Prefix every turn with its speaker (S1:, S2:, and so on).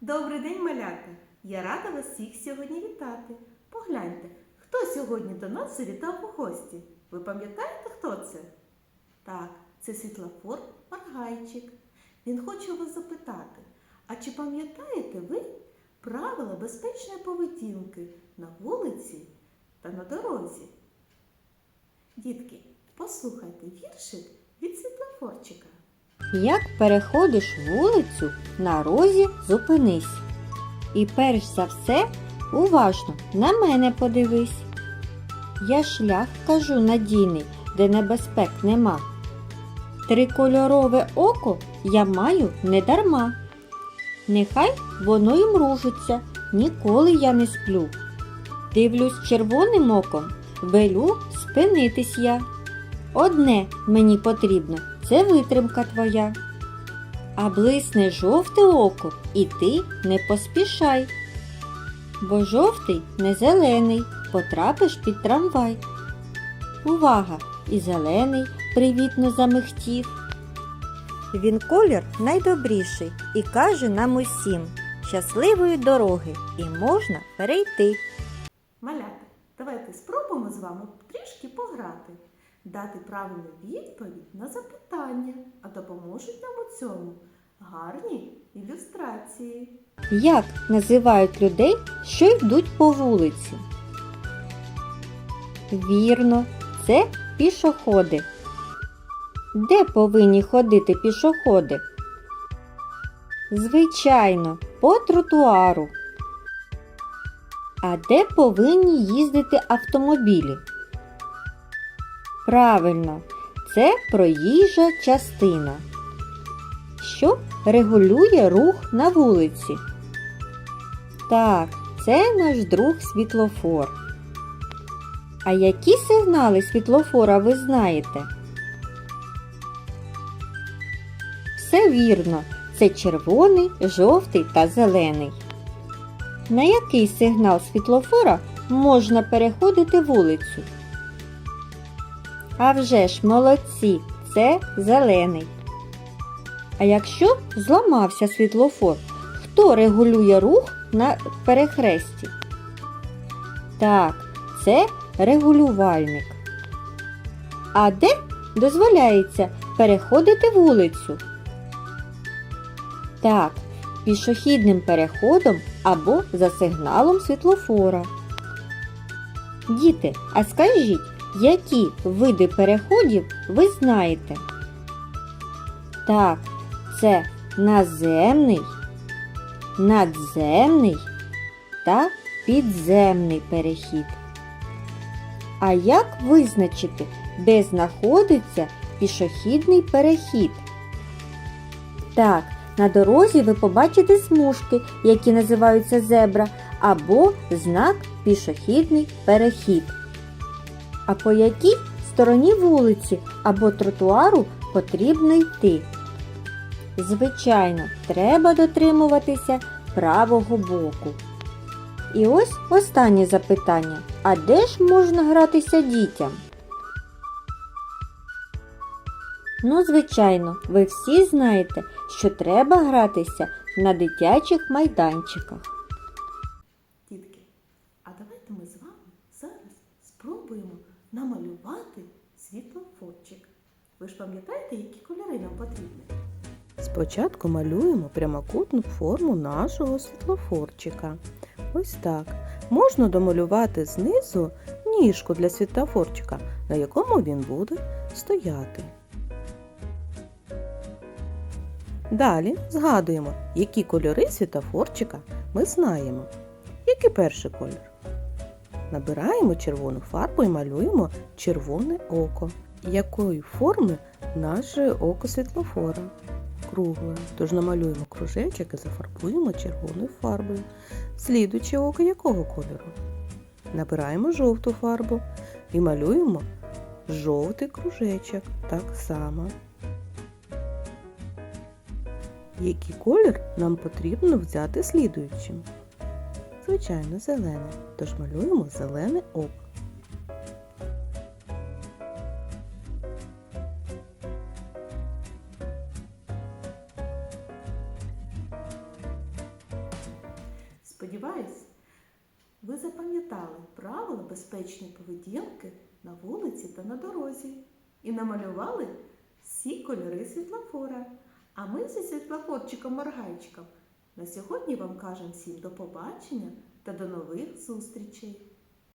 S1: Добрий день, малята! Я рада вас всіх сьогодні вітати. Погляньте, хто сьогодні до нас завітав у гості. Ви пам'ятаєте, хто це? Так, це світлофор Маргайчик. Він хоче вас запитати, а чи пам'ятаєте ви правила безпечної поведінки на вулиці та на дорозі? Дітки, послухайте віршик від світлофорчика.
S2: Як переходиш вулицю, на розі зупинись. І перш за все уважно на мене подивись. Я шлях кажу надійний, де небезпек нема. Трикольорове око я маю недарма. Нехай воно й мружиться, ніколи я не сплю. Дивлюсь червоним оком, велю спинитись я. Одне мені потрібно це витримка твоя. А блисне жовте око, і ти не поспішай. Бо жовтий не зелений, потрапиш під трамвай. Увага! І зелений привітно замихтів. Він колір найдобріший і каже нам усім щасливої дороги і можна перейти.
S1: Малята, давайте спробуємо з вами трішки пограти, дати правильну відповідь на запитання, а допоможуть нам у цьому гарні ілюстрації.
S2: Як називають людей, що йдуть по вулиці? Вірно, це пішоходи. Де повинні ходити пішоходи? Звичайно, по тротуару. А де повинні їздити автомобілі? Правильно, це проїжджа частина, що регулює рух на вулиці. Так, це наш друг світлофор. А які сигнали світлофора ви знаєте? Все вірно, це червоний, жовтий та зелений. На який сигнал світлофора можна переходити вулицю? А вже ж молодці, це зелений. А якщо зламався світлофор, хто регулює рух на перехресті? Так, це регулювальник. А де дозволяється переходити вулицю? Так, пішохідним переходом або за сигналом світлофора. Діти, а скажіть, які види переходів ви знаєте? Так, це наземний, надземний та підземний перехід. А як визначити, де знаходиться пішохідний перехід? Так, на дорозі ви побачите смужки, які називаються зебра, або знак пішохідний перехід. А по якій стороні вулиці або тротуару потрібно йти? Звичайно, треба дотримуватися правого боку. І ось останнє запитання. А де ж можна гратися дітям? Ну, звичайно, ви всі знаєте, що треба гратися на дитячих майданчиках.
S1: Дітки, а давайте ми з вами зараз спробуємо намалювати світлофорчик. Ви ж пам'ятаєте, які кольори нам потрібні?
S3: Спочатку малюємо прямокутну форму нашого світлофорчика. Ось так. Можна домалювати знизу ніжку для світлофорчика, на якому він буде стояти. Далі згадуємо, які кольори світлофорчика ми знаємо. Який перший колір? Набираємо червону фарбу і малюємо червоне око. Якої форми наше око світлофора? Кругле. Тож намалюємо кружечок і зафарбуємо червоною фарбою. Слідуюче око якого кольору? Набираємо жовту фарбу і малюємо жовтий кружечок так само. Який колір нам потрібно взяти слідуючим? Звичайно, зелений. Тож малюємо зелене око.
S1: Сподіваюсь, ви запам'ятали правила безпечної поведінки на вулиці та на дорозі і намалювали всі кольори світлофора. А ми зі світлофорчиком Маргайчиком на сьогодні вам кажемо всім до побачення та до нових зустрічей.